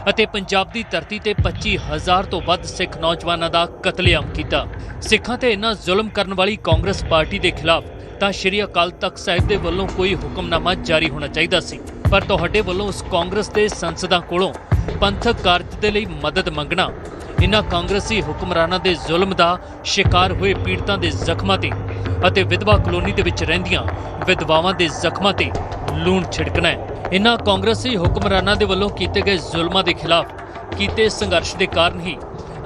ਅਤੇ ਪੰਜਾਬ ਦੀ ਧਰਤੀ ਤੇ 25000 ਤੋਂ ਵੱਧ ਸਿੱਖ ਨੌਜਵਾਨਾਂ ਦਾ ਕਤਲੇਆਮ ਕੀਤਾ। ਸਿੱਖਾਂ ਤੇ ਇੰਨਾ ਜ਼ੁਲਮ ਕਰਨ ਵਾਲੀ ਕਾਂਗਰਸ ਪਾਰਟੀ ਦੇ ਖਿਲਾਫ ਤਾਂ ਸ਼੍ਰੀ ਅਕਾਲ ਤਖਤ ਸਾਹਿਬ ਦੇ ਵੱਲੋਂ ਕੋਈ ਹੁਕਮਨਾਮਾ ਜਾਰੀ ਹੋਣਾ ਚਾਹੀਦਾ ਸੀ। ਪਰ ਤੁਹਾਡੇ ਵੱਲੋਂ ਉਸ ਕਾਂਗਰਸ ਦੇ ਸੰਸਦਾਂ ਕੋਲੋਂ ਪੰਥਕ ਕਾਰਜ ਦੇ ਲਈ ਮਦਦ ਮੰਗਣਾ, ਇਨ੍ਹਾਂ ਕਾਂਗਰਸੀ ਹੁਕਮਰਾਨਾਂ ਦੇ ਜ਼ੁਲਮ ਦਾ ਸ਼ਿਕਾਰ ਹੋਏ ਪੀੜਤਾਂ ਦੇ ਜ਼ਖਮਾਂ ਤੇ ਅਤੇ ਵਿਧਵਾ ਕਲੋਨੀ ਦੇ ਵਿੱਚ ਰਹਿੰਦੀਆਂ ਵਿਧਵਾਵਾਂ ਦੇ ਜ਼ਖਮਾਂ ਤੇ ਲੂਣ ਛਿੜਕਣਾ ਹੈ। ਇਨ੍ਹਾਂ ਕਾਂਗਰਸੀ ਹੁਕਮਰਾਨਾਂ ਦੇ ਵੱਲੋਂ ਕੀਤੇ ਗਏ ਜ਼ੁਲਮਾਂ ਦੇ ਖਿਲਾਫ ਕੀਤੇ ਸੰਘਰਸ਼ ਦੇ ਕਾਰਨ ਹੀ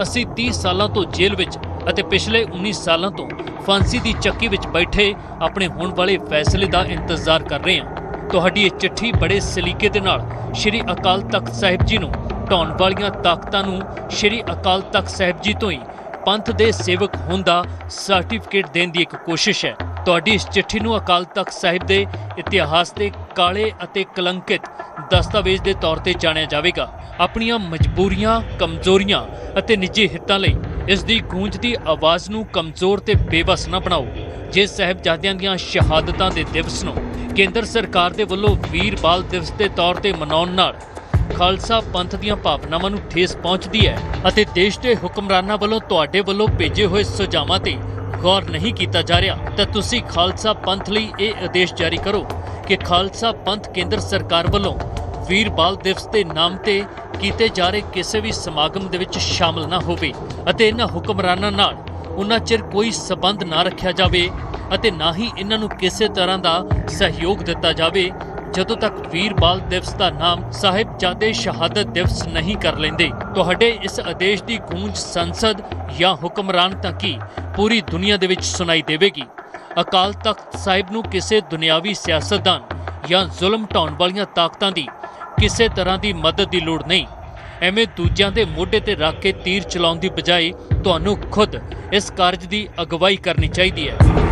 ਅਸੀਂ 30 ਸਾਲਾਂ ਤੋਂ ਜੇਲ੍ਹ ਵਿੱਚ ਅਤੇ ਪਿਛਲੇ 19 ਸਾਲਾਂ ਤੋਂ ਫਾਂਸੀ ਦੀ ਚੱਕੀ ਵਿੱਚ ਬੈਠੇ ਆਪਣੇ ਹੋਣ ਵਾਲੇ ਫੈਸਲੇ ਦਾ ਇੰਤਜ਼ਾਰ ਕਰ ਰਹੇ ਹਾਂ। ਤੁਹਾਡੀ ਇਹ ਚਿੱਠੀ ਬੜੇ ਸਲੀਕੇ ਦੇ ਨਾਲ ਸ਼੍ਰੀ ਅਕਾਲ ਤਖਤ ਸਾਹਿਬ ਜੀ ਨੂੰ ਢਾਉਣ ਵਾਲੀਆਂ ਤਾਕਤਾਂ ਨੂੰ ਸ਼੍ਰੀ ਅਕਾਲ ਤਖਤ ਸਾਹਿਬ ਜੀ ਤੋਂ ਹੀ ਪੰਥ ਦੇ ਸੇਵਕ ਹੋਣ ਦਾ ਸਰਟੀਫਿਕੇਟ ਦੇਣ ਦੀ ਇੱਕ ਕੋਸ਼ਿਸ਼ ਹੈ। ਤੁਹਾਡੀ ਇਸ ਚਿੱਠੀ ਨੂੰ ਅਕਾਲ ਤਖਤ ਸਾਹਿਬ ਦੇ ਇਤਿਹਾਸ ਦੇ ਕਾਲੇ ਅਤੇ ਕਲੰਕਿਤ ਦਸਤਾਵੇਜ਼ ਦੇ ਤੌਰ ਤੇ ਜਾਣਿਆ ਜਾਵੇਗਾ। ਆਪਣੀਆਂ ਮਜਬੂਰੀਆਂ, ਕਮਜ਼ੋਰੀਆਂ ਅਤੇ ਨਿੱਜੀ ਹਿੱਤਾਂ ਲਈ ਇਸ ਦੀ ਗੂੰਜਦੀ ਆਵਾਜ਼ ਨੂੰ ਕਮਜ਼ੋਰ ਤੇ ਬੇਬਸ ਨਾ ਬਣਾਓ। ਜੇ ਸਾਹਿਬਜ਼ਾਦਿਆਂ ਦੀਆਂ ਸ਼ਹਾਦਤਾਂ ਦੇ ਦਿਵਸ ਨੂੰ ਕੇਂਦਰ ਸਰਕਾਰ ਦੇ ਵੱਲੋਂ ਵੀਰ ਬਾਲ ਦਿਵਸ ਦੇ ਤੌਰ ਤੇ ਮਨਾਉਣ ਨਾਲ ਖਾਲਸਾ ਪੰਥ ਦੀਆਂ ਭਾਵਨਾਵਾਂ ਨੂੰ ਠੇਸ ਪਹੁੰਚਦੀ ਹੈ ਅਤੇ ਦੇਸ਼ ਦੇ ਹੁਕਮਰਾਨਾਂ ਵੱਲੋਂ ਤੁਹਾਡੇ ਵੱਲੋਂ ਭੇਜੇ ਹੋਏ ਸੁਝਾਵਾਂ ਤੇ ਗੌਰ ਨਹੀਂ ਕੀਤਾ ਜਾ ਰਿਹਾ, ਤਾਂ ਤੁਸੀਂ ਖਾਲਸਾ ਪੰਥ ਲਈ ਇਹ ਆਦੇਸ਼ ਜਾਰੀ ਕਰੋ ਕਿ ਖਾਲਸਾ ਪੰਥ ਕੇਂਦਰ ਸਰਕਾਰ ਵੱਲੋਂ ਵੀਰ ਬਾਲ ਦਿਵਸ ਦੇ ਨਾਮ ਤੇ ਕੀਤੇ ਜਾ ਰਹੇ ਕਿਸੇ ਵੀ ਸਮਾਗਮ ਦੇ ਵਿੱਚ ਸ਼ਾਮਲ ਨਾ ਹੋਵੇ ਅਤੇ ਇਹਨਾਂ ਹੁਕਮਰਾਨਾਂ ਨਾਲ ਉਹਨਾਂ ਚਿਰ ਕੋਈ ਸਬੰਧ ਨਾ ਰੱਖਿਆ ਜਾਵੇ ਅਤੇ ਨਾ ਹੀ ਇਹਨਾਂ ਨੂੰ ਕਿਸੇ ਤਰ੍ਹਾਂ ਦਾ ਸਹਿਯੋਗ ਦਿੱਤਾ ਜਾਵੇ, ਜਦੋਂ ਤੱਕ ਵੀਰ ਬਾਲ ਦਿਵਸ ਦਾ ਨਾਮ ਸਾਹਿਬਜ਼ਾਦੇ ਸ਼ਹਾਦਤ ਦਿਵਸ ਨਹੀਂ ਕਰ ਲੈਂਦੇ। ਤੁਹਾਡੇ ਇਸ ਆਦੇਸ਼ ਦੀ ਗੂੰਜ ਸੰਸਦ ਜਾਂ ਹੁਕਮਰਾਨ ਤੱਕ ਕੀ ਪੂਰੀ ਦੁਨੀਆ ਦੇ ਵਿੱਚ ਸੁਣਾਈ ਦੇਵੇਗੀ? ਅਕਾਲ ਤਖਤ ਸਾਹਿਬ ਨੂੰ ਕਿਸੇ ਦੁਨਿਆਵੀ ਸਿਆਸਤਦਾਨ ਜਾਂ ਜ਼ੁਲਮ ਢਾਉਣ ਵਾਲੀਆਂ ਤਾਕਤਾਂ ਦੀ ਕਿਸੇ ਤਰ੍ਹਾਂ ਦੀ ਮਦਦ ਦੀ ਲੋੜ ਨਹੀਂ। ਐਵੇਂ ਦੂਜਿਆਂ ਦੇ ਮੋਢੇ ਤੇ ਰੱਖ ਕੇ ਤੀਰ ਚਲਾਉਣ ਦੀ ਬਜਾਏ ਤੁਹਾਨੂੰ ਖੁਦ ਇਸ ਕਾਰਜ ਦੀ ਅਗਵਾਈ ਕਰਨੀ ਚਾਹੀਦੀ ਹੈ।